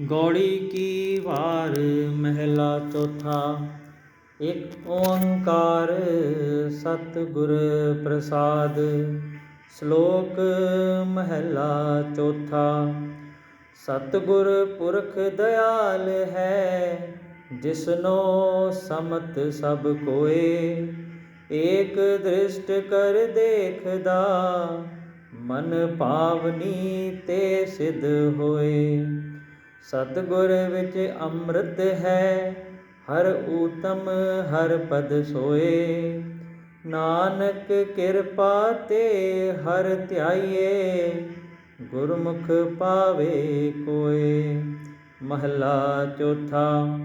ਗੌੜੀ ਕੀ ਵਾਰ ਮਹਿਲਾ ਚੌਥਾ? ਇੱਕ ਓੰਕਾਰ ਸਤਿਗੁਰ ਪ੍ਰਸਾਦ, ਸ਼ਲੋਕ ਮਹਿਲਾ ਚੌਥਾ। ਸਤਿਗੁਰ ਪੁਰਖ ਦਇਆਲ ਹੈ, ਜਿਸਨੋ ਸਮਤ ਸਭ ਕੋਏ। ਏਕ ਦ੍ਰਿਸ਼ਟ ਕਰ ਦੇਖਦਾ, ਮਨ ਪਾਵਨੀ ਤੇ ਸਿਧ ਹੋਏ। ਸਤਿਗੁਰ ਵਿੱਚ ਅੰਮ੍ਰਿਤ ਹੈ, ਹਰ ਊਤਮ, ਹਰ ਪਦ ਸੋਏ। ਨਾਨਕ ਕਿਰਪਾ ਤੇ ਹਰ ਧਿਆਈਏ, ਗੁਰਮੁਖ ਪਾਵੇ ਕੋਏ। ਮਹਲਾ ਚੌਥਾ,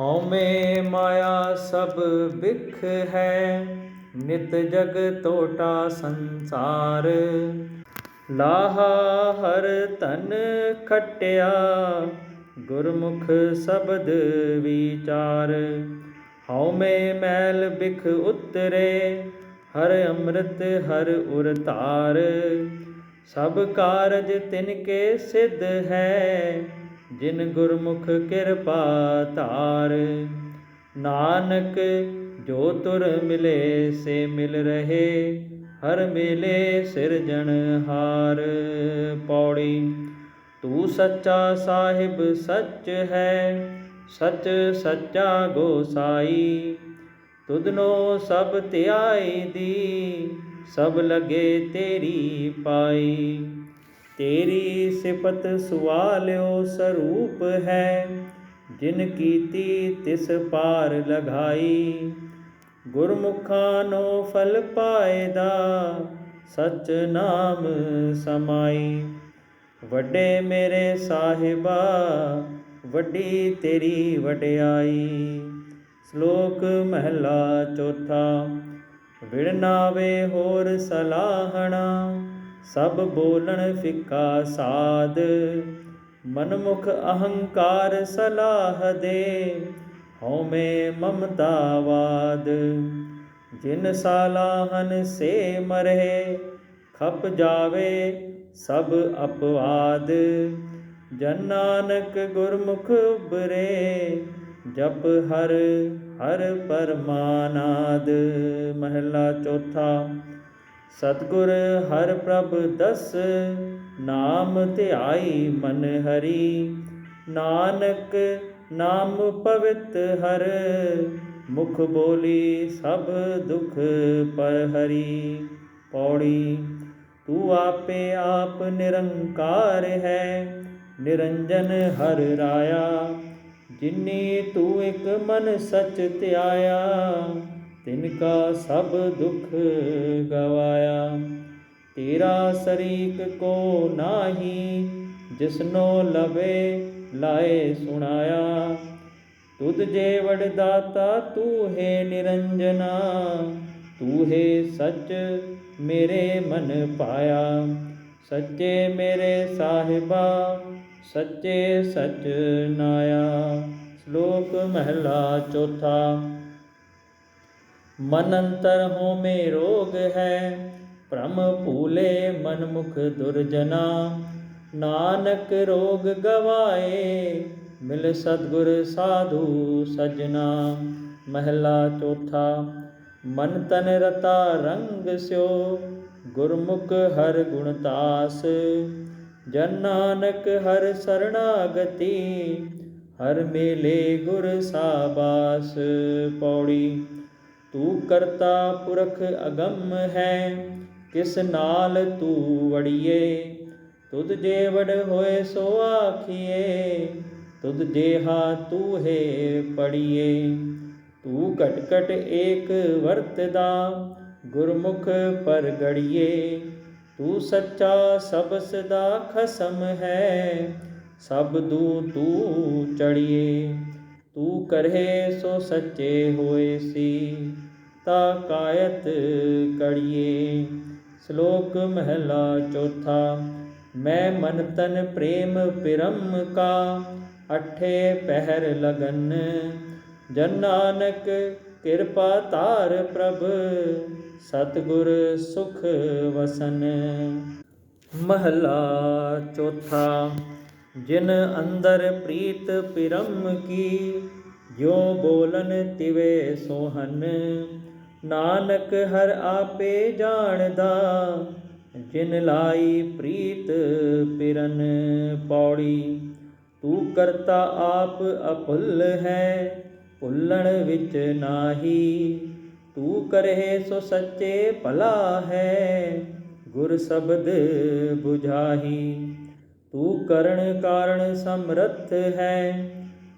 ਹਉਮੈ ਮਾਇਆ ਸਭ ਵਿਖ ਹੈ, ਨਿਤ ਜਗ ਤੋਟਾ ਸੰਸਾਰ। ਲਾਹਾ ਹਰ ਤਨ ਖਟਿਆ, ਗੁਰਮੁਖ ਸ਼ਬਦ ਵਿਚਾਰ। ਹਉਮੈ ਮੈਲ ਬਿਖ ਉਤਰੇ, ਹਰ ਅੰਮ੍ਰਿਤ ਹਰ ਉਰ ਧਾਰ। ਸਭ ਕਾਰਜ ਤਿਨ ਕੇ ਸਿੱਧ ਹੈ, ਜਿਨ ਗੁਰਮੁਖ ਕਿਰਪਾ ਧਾਰ। ਨਾਨਕ ਜੋ ਤੁਰ ਮਿਲੇ, ਸੇ ਮਿਲ ਰਹੇ। ਹਰ ਮੇਲੇ ਸਿਰਜਣ ਹਾਰ ਪੌੜੀ। ਤੂੰ ਸੱਚਾ ਸਾਹਿਬ ਸੱਚ ਹੈ, ਸੱਚ ਸੱਚਾ ਗੋਸਾਈ। ਤੁਧਨੋ ਸਭ ਧਿਆਈ ਦੀ, ਸਭ ਲਗੇ ਤੇਰੀ ਪਾਈ। ਤੇਰੀ ਸਿਫਤ ਸੁਆਲਿਓ ਸਰੂਪ ਹੈ, ਜਿਨ ਕੀਤੀ ਤਿਸ ਪਾਰ ਲਗਾਈ। ਗੁਰਮੁਖਾਂ ਨੋ ਫਲ ਪਾਏਦਾ ਸਚ ਨਾਮ ਸਮਾਈ। ਵੱਡੇ ਮੇਰੇ ਸਾਹਿਬਾ, ਵੱਡੀ ਤੇਰੀ ਵਡਿਆਈ। ਸ਼ਲੋਕ ਮਹਿਲਾ ਚੌਥਾ ਵਿੜਨਾਵੇ ਹੋਰ ਸਲਾਹਣਾ, ਸਭ ਬੋਲਣ ਫਿੱਕਾ ਸਾਧ। ਮਨਮੁਖ ਅਹੰਕਾਰ ਸਲਾਹ ਦੇ ਹਉਮੈ ਮਮਤਾਵਾਦ, ਜਿਨ ਸਾਲਾਹਨ ਸੇ ਮਰਹਿ, ਖਪ ਜਾਵੇ ਸਭ ਅਪਵਾਦ। ਜਨ ਨਾਨਕ ਗੁਰਮੁਖ ਉਬਰੇ ਜਪ ਹਰ ਹਰ ਪਰਮਾਨਾਦ। ਮਹਿਲਾ ਚੌਥਾ, ਸਤਗੁਰ ਹਰ ਪ੍ਰਭ ਦਸ, ਨਾਮ ਧਿਆਈ ਮਨ ਹਰੀ। ਨਾਨਕ ਨਾਮ ਪਵਿੱਤ ਹਰ, ਮੁਖ ਬੋਲੀ ਸਭ ਦੁਖ ਪਰ ਹਰੀ। ਪੌੜੀ, ਤੂੰ ਆਪੇ ਆਪ ਨਿਰੰਕਾਰ ਹੈ, ਨਿਰੰਜਨ ਹਰ ਰਾਇਆ। ਜਿਨੀ ਤੂੰ ਇੱਕ ਮਨ ਸਚ ਧਿਆਇਆ, ਤਿਨ ਕਾ ਸਭ ਦੁਖ ਗਵਾਇਆ। ਤੇਰਾ ਸਰੀਕ ਕੋ ਨਾਹੀ ਜਿਸਨੋ ਲਵੇ ਲਾਏ ਸੁਣਾਇਆ। ਤੁਧ ਜੇ ਵਡਦਾਤਾ ਤੂੰ ਹੈ ਨਿਰੰਜਨਾ। ਤੂੰ ਹੈ ਸੱਚ ਮੇਰੇ ਮਨ ਪਾਇਆ। ਸੱਚੇ ਮੇਰੇ ਸਾਹਿਬਾ, ਸੱਚੇ ਸਚ ਨਾਇਆ। ਸ਼ਲੋਕ ਮਹਿਲਾ ਚੌਥਾ। ਮਨ ਅੰਤਰ ਹੋ ਮੇ ਰੋਗ ਹੈ, ਭ੍ਰਮ ਭੂਲੇ ਮਨ ਮੁਖ ਦੁਰਜਨਾ। ਨਾਨਕ ਰੋਗ ਗਵਾਏ, ਮਿਲ ਸਤਗੁਰ ਸਾਧੂ ਸਜਣਾ। ਮਹਿਲਾ ਚੌਥਾ, ਮਨ ਤਨ ਰਤਾ ਰੰਗ ਸਿਓ, ਗੁਰਮੁਖ ਹਰ ਗੁਣ ਤਾਸ। ਜਨ ਨਾਨਕ ਹਰ ਸਰਣਾਗਤੀ, ਹਰ ਮੇਲੇ ਗੁਰ ਸਾਬਾਸ। ਪੌੜੀ, ਤੂੰ ਕਰਤਾ ਪੁਰਖ ਅਗੰਮ ਹੈ, ਕਿਸ ਨਾਲ ਤੂੰ ਵੜੀਏ? ਤੁਧ ਜੇ ਵਡ ਹੋਏ ਸੋ ਆਖੀਏ, ਤੁਧ ਜੇਹਾ ਤੂੰ ਹੈ ਪੜੀਏ। ਤੂੰ ਘਟ ਘਟ ਏਕ ਵਰਤਦਾ, ਗੁਰਮੁਖ ਪਰਗੜੀਏ। ਤੂੰ ਸੱਚਾ ਸਬਸ ਦਾ ਖਸਮ ਹੈ, ਸਭ ਦੂ ਤੂੰ ਚੜੀਏ। ਤੂੰ ਕਰਹਿ ਸੋ ਸੱਚੇ ਹੋਏ ਸੀ, ਤਾ ਕਾਇਤ ਕੜੀਏ। ਸ਼ਲੋਕ ਮਹਿਲਾ ਚੌਥਾ। ਮੈਂ ਮਨ ਤਨ ਪ੍ਰੇਮ ਪਿਰਮ ਕਾ, ਅਠੇ ਪਹਿਰ ਲਗਨ। ਜਨ ਨਾਨਕ ਕਿਰਪਾ ਧਾਰ ਪ੍ਰਭ, ਸਤਗੁਰ ਸੁਖ ਵਸਨ। ਮਹਲਾ ਚੌਥਾ, ਜਿਨ ਅੰਦਰ ਪ੍ਰੀਤ ਪਿਰਮ ਕੀ ਜੋ ਬੋਲਨ ਤਿਵੇ ਸੋਹਨ। ਨਾਨਕ ਹਰ ਆਪੇ ਜਾਣਦਾ ਜਿਨ ਲਾਈ ਪ੍ਰੀਤ ਪਿਰਨ ਪੌੜੀ, ਤੂੰ ਕਰਤਾ ਆਪ ਅਭੁੱਲ ਹੈ, ਭੁੱਲਣ ਵਿੱਚ ਨਾਹੀ। ਤੂੰ ਕਰਹਿ ਸੋ ਸੱਚੇ ਭਲਾ ਹੈ, ਗੁਰ ਸ਼ਬਦ 부ਝਾਹੀ ਤੂੰ ਕਰਨ ਕਾਰਨ ਸਮਰੱਥ ਹੈ,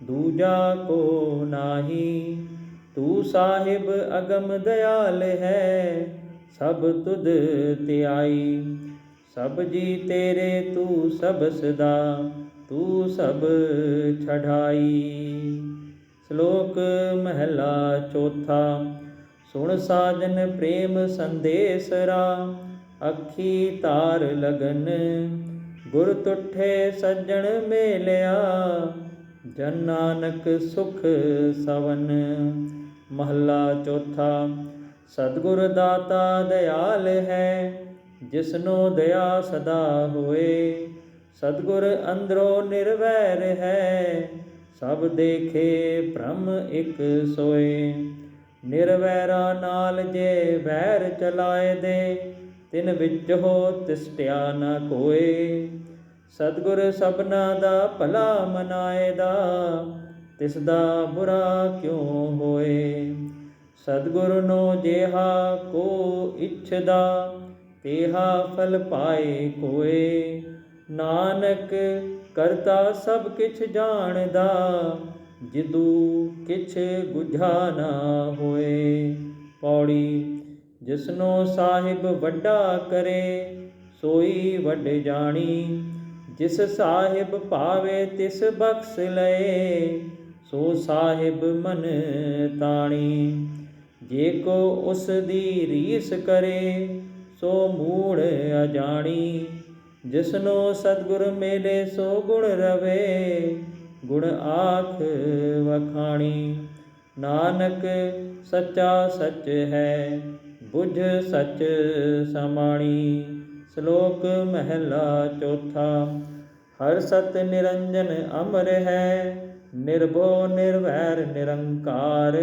ਦੂਜਾ ਕੋ ਨਾਹੀ। ਤੂੰ ਸਾਹਿਬ ਅਗਮ ਦਿਆਲ ਹੈ ਸਭ ਤੁਧ ਧਿਆਈ। ਸਭ ਜੀ ਤੇਰੇ ਤੂੰ ਸਭ ਸਦਾ, ਤੂੰ ਸਭ ਛਡਾਈ। ਸ਼ਲੋਕ ਮਹਿਲਾ ਚੌਥਾ, ਸੁਣ ਸਾਜਨ ਪ੍ਰੇਮ ਸੰਦੇਸ ਰਾ, ਅੱਖੀ ਤਾਰ ਲਗਨ, ਗੁਰ ਤੁਠੇ ਸੱਜਣ ਮੇਲਿਆ। ਜਨ ਨਾਨਕ ਸੁਖ ਸਵਨ, ਮਹੱਲਾ ਚੌਥਾ ਸਤਿਗੁਰ ਦਾਤਾ ਦਿਆਲ ਹੈ, ਜਿਸਨੋ ਦਇਆ ਸਦਾ ਹੋਏ। ਸਤਿਗੁਰ ਅੰਦਰੋਂ ਨਿਰਵੈਰ ਹੈ, ਸਭ ਦੇਖੇ ਭ੍ਰਮ ਇਕ ਸੋਏ। ਨਿਰਵੈਰਾ ਨਾਲ ਜੇ ਵੈਰ ਚਲਾਏ ਦੇ, ਤਿਨ ਵਿੱਚ ਹੋ ਤਿਸਟਿਆ ਨਾ ਕੋਏ। ਸਤਿਗੁਰ ਸਭਨਾ ਦਾ ਭਲਾ ਮਨਾਏਦਾ ਤਿਸ ਦਾ ਬੁਰਾ ਕਿਉ ਹੋਏ? ਸਤਿਗੁਰ ਨੋ ਜੇਹਾ ਕੋ ਇਛਦਾ, ਤੇਹਾ ਫਲ ਪਾਏ ਕੋਏ। ਨਾਨਕ ਕਰਤਾ ਸਭ ਕਿਛ ਜਾਣਦਾ, ਜਿਦੂ ਕਿਛ ਗੁਝਾ ਨਾ ਹੋਏ। ਪੌੜੀ ਜਿਸਨੋ ਸਾਹਿਬ ਵੱਡਾ ਕਰੇ, ਸੋਈ ਵੱਡ ਜਾਣੀ। ਜਿਸ ਸਾਹਿਬ ਭਾਵੇ ਤਿਸ ਬਖਸ਼ ਲਏ, ਸੋ ਸਾਹਿਬ ਮਨ ਤਾਣੀ। ਜੇ ਕੋ ਉਸ ਦੀ ਰੀਸ ਕਰੇ, ਸੋ ਮੂੜ ਅਜਾਣੀ। ਜਿਸਨੋ ਸਤਿਗੁਰ ਮੇਲੇ, ਸੋ ਗੁਣ ਰਵੇ, ਗੁਣ ਆਖ ਵਖਾਣੀ। ਨਾਨਕ ਸੱਚਾ ਸੱਚ ਹੈ, ਬੁਝ ਸੱਚ ਸਮਾਣੀ। ਸ਼ਲੋਕ ਮਹਿਲਾ ਚੌਥਾ, ਹਰ ਸਤ ਨਿਰੰਜਨ ਅਮਰ ਹੈ, ਨਿਰਭਉ ਨਿਰਵੈਰ ਨਿਰੰਕਾਰ।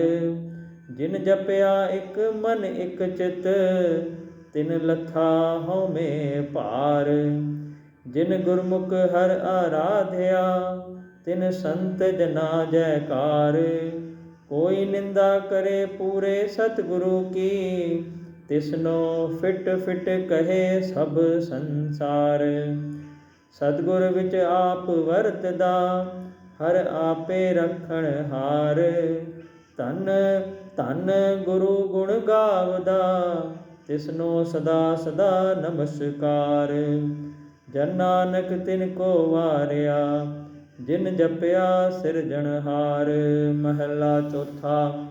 ਜਿਨ ਜਪਿਆ ਇੱਕ ਮਨ ਇੱਕ ਚਿਤ, ਤਿਨ ਲਥਾ ਹਉਮੈ ਭਾਰ। ਜਿਨ ਗੁਰਮੁਖ ਹਰ ਆਰਾਧਿਆ, ਤਿਨ ਸੰਤ ਜਨਾ ਜੈਕਾਰ। ਕੋਈ ਨਿੰਦਾ ਕਰੇ ਪੂਰੇ ਸਤਿਗੁਰੂ ਕੀ, ਤਿਸਨੋ ਫਿਟ ਫਿਟ ਕਹੇ ਸਭ ਸੰਸਾਰ। ਸਤਿਗੁਰ ਵਿੱਚ ਆਪ ਵਰਤਦਾ, ਹਰ ਆਪੇ ਰੱਖਣ ਹਾਰ। ਧਨ ਧਨ ਗੁਰੂ ਗੁਣ ਗਾਵਦਾ, ਤਿਸਨੋ ਸਦਾ ਸਦਾ ਨਮਸਕਾਰ। ਜਨ ਨਾਨਕ ਤਿਨ ਕੋ ਵਾਰਿਆ, ਜਿਨ ਜਪਿਆ ਸਿਰਜਣਹਾਰ ਮਹੱਲਾ ਚੌਥਾ,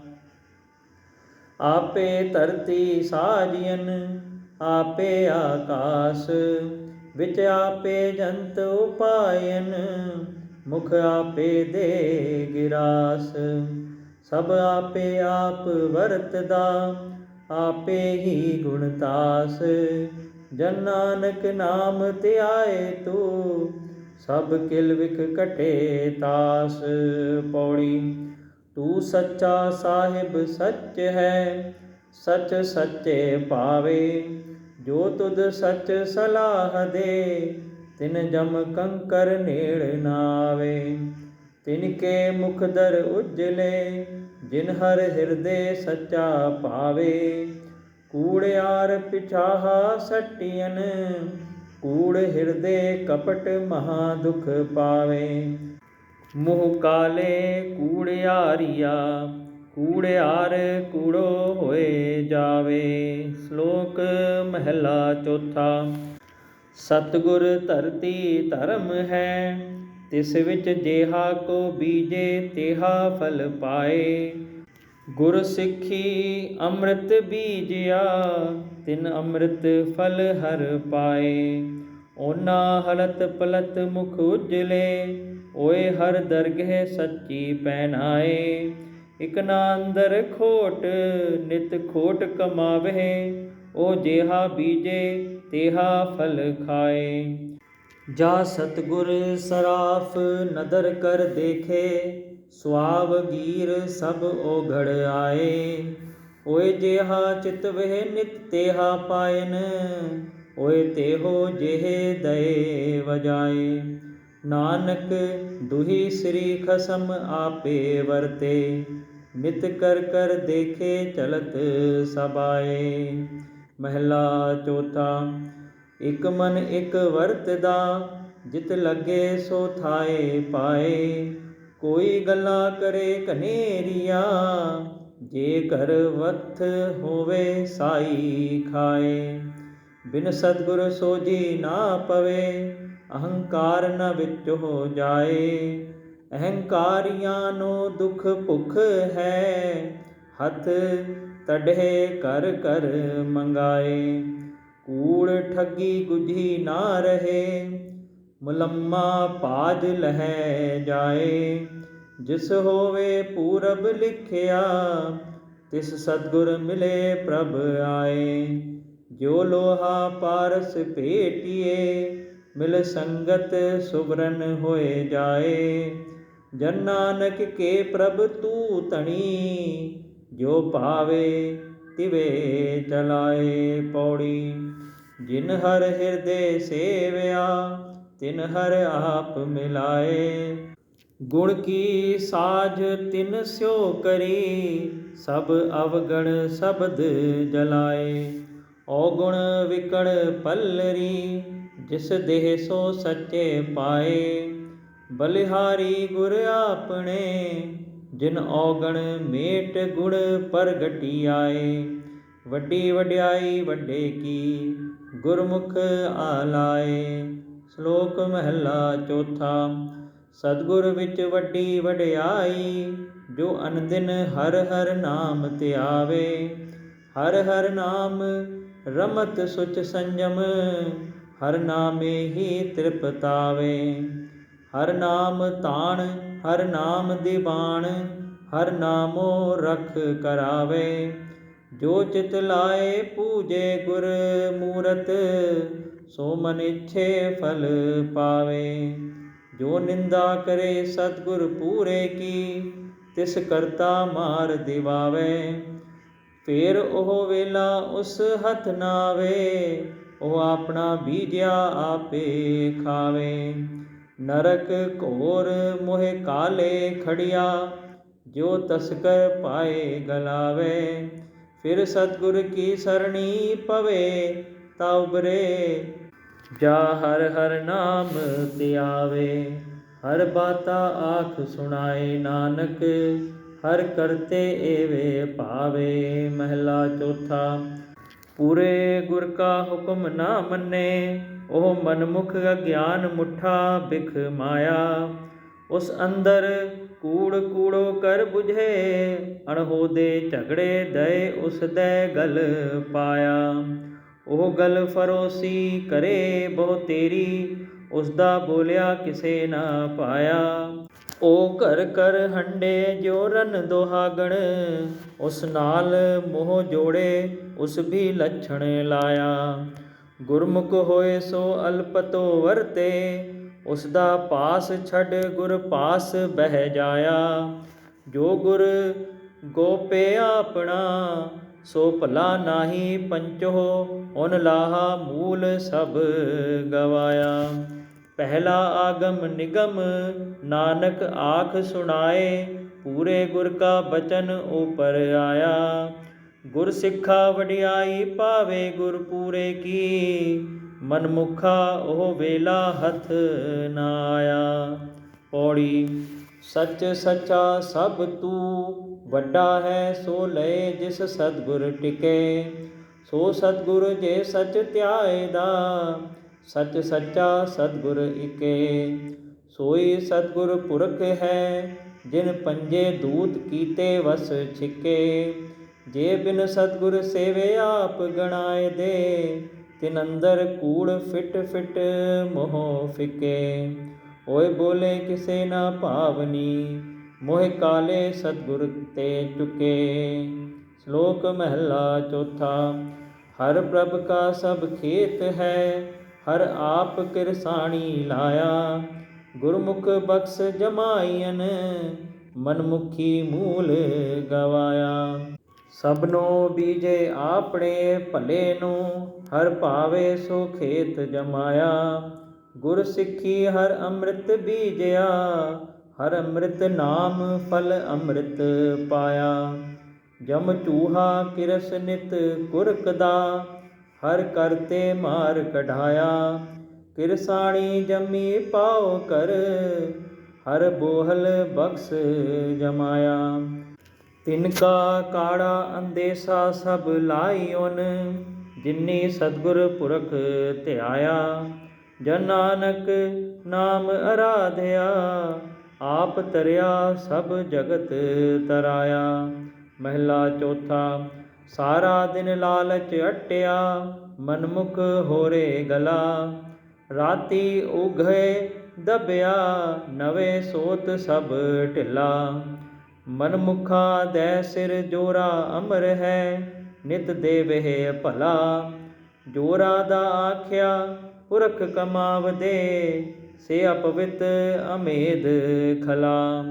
ਆਪੇ ਧਰਤੀ ਸਾਜੀਨ ਆਪੇ ਆਕਾਸ। ਵਿੱਚ ਆਪੇ ਜੰਤ ਉਪਾਇਨ ਮੁਖ ਆਪੇ ਦੇ ਗਿਰਾਸ। ਸਭ ਆਪੇ ਆਪ ਵਰਤਦਾ, ਆਪੇ ਹੀ ਗੁਣਤਾਸ ਜਨ ਨਾਨਕ ਨਾਮ ਧਿਆਏ ਤੂੰ, ਸਭ ਕਿਲ ਵਿਖ ਘਟੇ ਤਾਸ। ਪੌੜੀ, ਤੂੰ ਸੱਚਾ ਸਾਹਿਬ ਸੱਚ ਹੈ, ਸੱਚ ਸੱਚੇ ਪਾਵੇ ਜੋ ਤੁਧ ਸੱਚ ਸਲਾਹ ਦੇ, ਤਿਨ ਜਮ ਕੰਕਰ ਨੇੜ ਨਾਵੇ। ਤਿਨ ਕੇ ਮੁਖ ਦਰ ਉਜਲੇ, ਜਿਨ ਹਰ ਹਿਰਦੇ ਸੱਚਾ ਭਾਵੇ। ਕੂੜਿਆਰ ਪਿਛਾਹਾ ਸੱਟੀਨ ਕੂੜ ਹਿਰਦੇ ਕਪਟ ਮਹਾ ਦੁਖ ਪਾਵੇ। ਮੋਹ ਕਾਲੇ ਕੂੜਿਆਰੀਆ ਕੂੜਿਆਰ ਕੂੜੋ ਹੋਏ ਜਾਵੇ। ਸ਼ਲੋਕ ਮਹਿਲਾ ਚੌਥਾ, ਸਤਿਗੁਰ ਧਰਤੀ ਧਰਮ ਹੈ ਤਿਸ ਵਿੱਚ ਜੇਹਾ ਕੋ ਬੀਜੇ, ਤੇਹਾ ਫਲ ਪਾਏ। ਗੁਰ ਸਿੱਖੀ ਅੰਮ੍ਰਿਤ ਬੀਜਿਆ, ਤਿਨ ਅੰਮ੍ਰਿਤ ਫਲ ਹਰ ਪਾਏ। ਓਨਾ ਹਲਤ ਪਲਤ ਮੁਖ ਉਜਲੇ, ਓਏ ਹਰ ਦਰਗਹਿ ਸੱਚੀ ਪਹਿਨਾਏ। ਇਕ ਨਾ ਅੰਦਰ ਖੋਟ, ਨਿਤ ਖੋਟ ਕਮਾਵੇ। ਓ ਜਿਹਾ ਬੀਜੇ, ਤੇਹਾ ਫਲ ਖਾਏ। ਜਾ ਸਤਗੁਰ ਸਰਾਫ ਨਦਰ ਕਰ ਦੇਖੇ, ਸੁਆਵ ਗੀਰ ਸਭ ਓਘੜ ਆਏ। ਓਏ ਜਿਹਾ ਚਿਤ ਵਹਿ ਨਿਤ ਤੇਹਾ ਪਾਇਨ, ਓਏ ਤੇਹੋ ਜਿਹੇ ਦਏ ਵਜਾਏ। ਨਾਨਕ ਦੁਹੀ ਸ੍ਰੀ ਖਸਮ ਆਪੇ ਵਰਤੇ ਨਿਤ ਕਰ ਕਰ ਦੇਖੇ ਚਲਤ ਸਬਾਏ। ਮਹਿਲਾ ਚੌਥਾ ਇਕ ਮਨ ਇਕ ਵਰਤਦਾ, ਜਿਤ ਲੱਗੇ ਸੋ ਥਾਏ ਪਾਏ। ਕੋਈ ਗੱਲਾਂ ਕਰੇ ਕਨੇਰੀਆ ਜੇ ਕਰ ਵਥ ਹੋਵੇ ਸਾਈ ਖਾਏ। ਬਿਨ ਸਤਗੁਰ ਸੋਜੀ ਨਾ ਪਵੇ, ਅਹੰਕਾਰ ਨ ਵਿੱਚ ਹੋ ਜਾਏ। ਅਹੰਕਾਰੀਆਂ ਨੂੰ ਦੁੱਖ ਭੁੱਖ ਹੈ, ਹੱਥ ਤੜਹਿ ਕਰ ਕਰ ਮੰਗਾਏ। ਕੂੜ ਠੱਗੀ ਗੁਝੀ ਨਾ ਰਹੇ, ਮੁਲੰਮਾ ਪਾਜ ਲਹਿ ਜਾਏ। ਜਿਸ ਹੋਵੇ ਪੂਰਬ ਲਿਖਿਆ, ਤਿਸ ਸਤਗੁਰ ਮਿਲੇ ਪ੍ਰਭ ਆਏ। ਜੋ ਲੋਹਾ ਪਾਰਸ ਭੇਟੀਏ, ਮਿਲ ਸੰਗਤ ਸੁਬਰਨ ਹੋਏ ਜਾਏ। ਜਨ ਨਾਨਕ ਕੇ ਪ੍ਰਭ ਤੂ ਤਣੀ ਜੋ ਭਾਵੇ ਤਿਵੇ ਚਲਾਏ ਪੌੜੀ। ਜਿਨ ਹਰ ਹਿਰਦੇ ਸੇਵਿਆ, ਤਿਨ ਹਰ ਆਪ ਮਿਲਾਏ। ਗੁਣ ਕੀ ਸਾਜ ਤਿਨ ਸਿਓ ਕਰੀ, ਸਭ ਅਵਗਣ ਸ਼ਬਦ ਜਲਾਏ। ਔਗੁਣ ਵਿਕੜ ਪੱਲਰੀ, ਜਿਸ ਦੇਹ ਸੋ ਸੱਚੇ ਪਾਏ। ਬਲਿਹਾਰੀ ਗੁਰ ਆਪਣੇ, ਜਿਨ ਔਗਣ ਮੇਟ ਗੁਣ ਪ੍ਰਗਟੀ ਆਏ ਵੱਡੀ ਵਡਿਆਈ ਵੱਡੇ ਕੀ ਗੁਰਮੁਖ ਆਲਾਏ, ਸ਼ਲੋਕ ਮਹਿਲਾ ਚੌਥਾ, ਸਤਗੁਰ ਵਿੱਚ ਵੱਡੀ ਵਡਿਆਈ, ਜੋ ਅਨਦਿਨ ਹਰ ਹਰ ਨਾਮ ਧਿਆਵੇ ਹਰ ਹਰ ਨਾਮ ਰਮਤ ਸੁਚ ਸੰਜਮ, ਹਰ ਨਾਮੇ ਹੀ ਤ੍ਰਿਪਤਾਵੇ। ਹਰ ਨਾਮ ਤਾਣ, ਹਰ ਨਾਮ ਦੀਵਾਨ, ਹਰ ਨਾਮੋ ਰਖ ਕਰਾਵੇ। ਜੋ ਚਿਤ ਲਾਏ ਪੂਜੇ ਗੁਰ ਮੂਰਤ, ਸੋ ਮਨ ਇਛੇ ਫਲ ਪਾਵੇ। ਜੋ ਨਿੰਦਾ ਕਰੇ ਸਤਗੁਰ ਪੂਰੇ ਕੀ, ਤਿਸ ਕਰਤਾ ਮਾਰ ਦਿਵਾਵੇ। ਫੇਰ ਉਹ ਵੇਲਾ ਉਸ ਹੱਥ ਨਾਵੇ, ਉਹ ਆਪਣਾ ਬੀਜਿਆ ਆਪੇ ਖਾਵੇ। ਨਰਕ ਘੋਰ ਮੋਹਿ ਕਾਲੇ ਖੜਿਆ, ਜੋ ਤਸਕਰ ਪਾਏ ਗਲਾਵੇ। ਫਿਰ ਸਤਗੁਰ ਕੀ ਸਰਣੀ ਪਵੇ ਤਾ ਉਬਰੇ। ਜਾ ਹਰ ਹਰ ਨਾਮ ਧਿਆਵੇ ਹਰ ਬਾਤਾ ਆਖ ਸੁਣਾਏ ਨਾਨਕ, ਹਰ ਕਰਤੇ ਏਵੇ ਭਾਵੇ। ਮਹਿਲਾ ਚੌਥਾ, ਪੂਰੇ ਗੁਰ ਕਾ ਹੁਕਮ ਨਾ ਮੰਨੇ, ਉਹ ਮਨਮੁਖ ਗਿਆਨ ਮੁਠਾ ਬਿਖ ਮਾਇਆ। ਉਸ ਅੰਦਰ ਕੂੜ ਕੂੜੋ ਕਰ 부ਝੇ ਅਣਹੋਦੇ ਝਗੜੇ ਦਏ ਉਸ ਦੇ ਗਲ ਪਾਇਆ। ਉਹ ਗਲ ਫਰੋਸੀ ਕਰੇ ਬਹੁ ਤੇਰੀ, ਉਸ ਦਾ ਬੋਲਿਆ ਕਿਸੇ ਨਾ ਪਾਇਆ। ਉਹ ਘਰ ਕਰ ਹੰਡੇ ਜੋ ਰਨ ਦੋਹਾਗਣ, ਉਸ ਨਾਲ ਮੋਹ ਜੋੜੇ ਉਸ ਵੀ ਲੱਛਣ ਲਾਇਆ। ਗੁਰਮੁਖ ਹੋਏ ਸੋ ਅਲਪਤੋ ਵਰਤੇ ਉਸ ਦਾ ਪਾਸ ਛੱਡ ਗੁਰ ਪਾਸ ਬਹਿ ਜਾਇਆ। ਜੋ ਗੁਰ ਗੋਪੇ ਆਪਣਾ, ਸੋ ਭਲਾ ਨਾਹੀ ਪੰਚੋ ਓਨ ਲਾਹਾ ਮੂਲ ਸਭ ਗਵਾਇਆ। ਪਹਿਲਾ ਆਗਮ ਨਿਗਮ ਨਾਨਕ ਆਖ ਸੁਣਾਏ, ਪੂਰੇ ਗੁਰ ਕਾ ਬਚਨ ਉਪਰ ਆਇਆ। ਗੁਰ ਸਿੱਖਾ ਵਡਿਆਈ ਪਾਵੇ ਗੁਰ ਪੂਰੇ ਕੀ ਮਨਮੁਖਾ ਉਹ ਵੇਲਾ ਹੱਥ ਨਾ ਆਇਆ। ਪੌੜੀ, ਸੱਚ ਸੱਚਾ ਸਭ ਤੂੰ ਵੱਡਾ ਹੈ, ਸੋ ਲਏ ਜਿਸ ਸਤਗੁਰ ਟਿਕੇ। ਸੋ ਸਤਗੁਰ ਜੇ ਸੱਚ ਧਿਆਏ ਦਾ, ਸੱਚ ਸੱਚਾ ਸਤਗੁਰ ਇਕੇ। ਸੋਈ ਸਤਗੁਰ ਪੁਰਖ ਹੈ, ਜਿਨ ਪੰਜੇ ਦੂਤ ਕੀਤੇ ਵਸ ਛਿਕੇ। ਜੇ ਬਿਨ ਸਤਗੁਰ ਸੇਵੇ ਆਪ ਗਣਾਏ ਦੇ ਤਿਨ ਅੰਦਰ ਕੂੜ ਫਿਟ ਫਿਟ ਮੋਹ ਫਿਕੇ। ਓਏ ਬੋਲੇ ਕਿਸੇ ਨਾ ਭਾਵਨੀ, ਮੋਹ ਕਾਲੇ ਸਤਗੁਰ ਤੇ ਚੁਕੇ। ਸ਼ਲੋਕ ਮਹਿਲਾ ਚੌਥਾ, ਹਰ ਪ੍ਰਭ ਕਾ ਸਭ ਖੇਤ ਹੈ, ਹਰ ਆਪ ਕਿਰਸਾਣੀ ਲਾਇਆ। ਗੁਰਮੁਖ ਬਖਸ਼ ਜਮਾਈਨ ਮਨਮੁਖੀ ਮੂਲ ਗਵਾਇਆ। ਸਭਨੋ ਬੀਜੇ ਆਪਣੇ ਭਲੇ ਨੂੰ ਹਰ ਭਾਵੇ ਸੋ ਖੇਤ ਜਮਾਇਆ, ਗੁਰ ਸਿੱਖੀ ਹਰ ਅੰਮ੍ਰਿਤ ਬੀਜਿਆ, ਹਰ ਅੰਮ੍ਰਿਤ ਨਾਮ ਫਲ ਅੰਮ੍ਰਿਤ ਪਾਇਆ। ਜਮ ਚੂਹਾ ਕਿਰਸ ਨਿਤ ਕੁਰਕਦਾ, ਹਰ ਕਰਤੇ ਮਾਰ ਕਢਾਇਆ। ਕਿਰਸਾਣੀ ਜੰਮੀ ਪਾਉ ਕਰ ਹਰ ਬੋਹਲ ਬਖਸ਼ ਜਮਾਇਆ। ਤਿਨ ਕਾ ਕਾੜਾ ਅੰਦੇਸਾ ਸਭ ਲਾਈਓਨ ਜਿਨੀ ਸਤਗੁਰ ਪੁਰਖ ਧਿਆਇਆ, ਜਨ ਨਾਨਕ ਨਾਮ ਅਰਾਧਿਆ, ਆਪ ਤਰਿਆ ਸਭ ਜਗਤ ਤਰਾਇਆ। ਮਹਿਲਾ ਚੌਥਾ, ਸਾਰਾ ਦਿਨ ਲਾਲਚ ਅਟਿਆ, ਮਨਮੁਖ ਹੋਰੇ ਗਲਾ। ਰਾਤੀ ਉਘੇ ਦਬਿਆ, ਨਵੇਂ ਸੋਤ ਸਭ ਢਿਲਾ। ਮਨਮੁਖਾ ਦੇ ਸਿਰ ਜੋਰਾ ਅਮਰ ਹੈ ਨਿਤ ਦੇਵਹਿ ਭਲਾ। ਜੋਰਾ ਦਾ ਆਖਿਆ, ਪੁਰਖ ਕਮਾਵਦੇ, ਸੇ ਅਪਵਿੱਤ ਅਮੇਧ ਖਲਾ।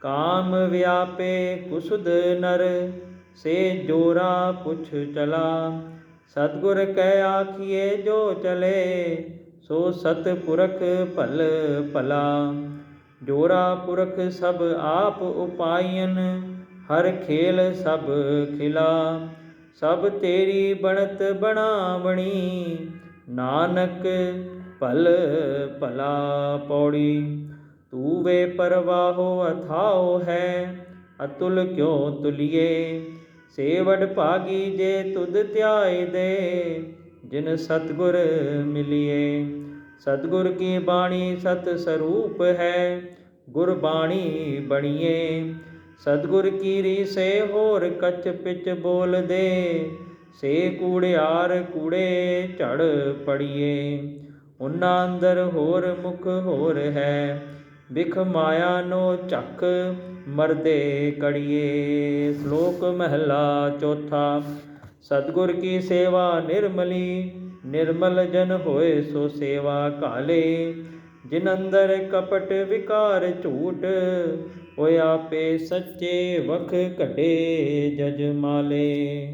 ਕਾਮ ਵਿਆਪੇ ਕੁਸੁਦ ਨਰ, ਸੇ ਜੋਰਾ ਪੁੱਛ ਚਲਾ। ਸਤਗੁਰ ਕੈ ਆਖੀਏ ਜੋ ਚਲੇ, ਸੋ ਸਤ ਪੁਰਖ ਭਲ ਭਲਾ। ਜੋਰਾ ਪੁਰਖ ਸਭ ਆਪ ਉਪਾਇਨ ਹਰ ਖੇਲ ਸਭ ਖਿਲਾ। ਸਭ ਤੇਰੀ ਬਣਤ ਬਣਾਵਣੀ, ਨਾਨਕ ਭਲ ਭਲਾ ਪੌੜੀ। ਤੂ ਵੇ ਪਰਵਾਹੋ ਅਥਾਓ ਹੈ, ਅਤੁਲ ਕਿਉ ਤੁਲਿਏ? ਸੇਵਡ ਭਾਗੀ ਜੇ ਤੁਧ ਧਿਆਏ ਦੇ, ਜਿਨ ਸਤਗੁਰ ਮਿਲਿਏ। ਸਤਗੁਰ ਕੀ ਬਾਣੀ ਸਤ ਸਰੂਪ ਹੈ, ਗੁਰ ਬਾਣੀ ਬਣੀਏ। ਸਤਗੁਰ ਕੀ ਰੀਸੇ ਹੋਰ ਕੱਚ ਪਿਚ ਬੋਲਦੇ, ਸੇ ਕੂੜਿਆਰ ਕੂੜੇ ਝੜ ਪੜੀਏ। ਉਨਾਂ ਅੰਦਰ ਹੋਰ ਮੁਖ ਹੋਰ ਹੈ ਵਿਖ ਮਾਇਆ ਨੋ ਝਕ ਮਰਦੇ ਕੜੀਏ। ਸ਼ਲੋਕ ਮਹਿਲਾ ਚੌਥਾ, ਸਤਗੁਰ ਕੀ ਸੇਵਾ ਨਿਰਮਲੀ, ਨਿਰਮਲ ਜਨ ਹੋਏ ਸੋ ਸੇਵਾ ਕਾਲੇ ਜਿਨ ਅੰਦਰ ਕਪਟ ਵਿਕਾਰ ਝੂਠ ਹੋਇਆ ਪੇ ਸੱਚੇ ਵਖ ਘਟੇ ਜਜ ਮਾਲੇ।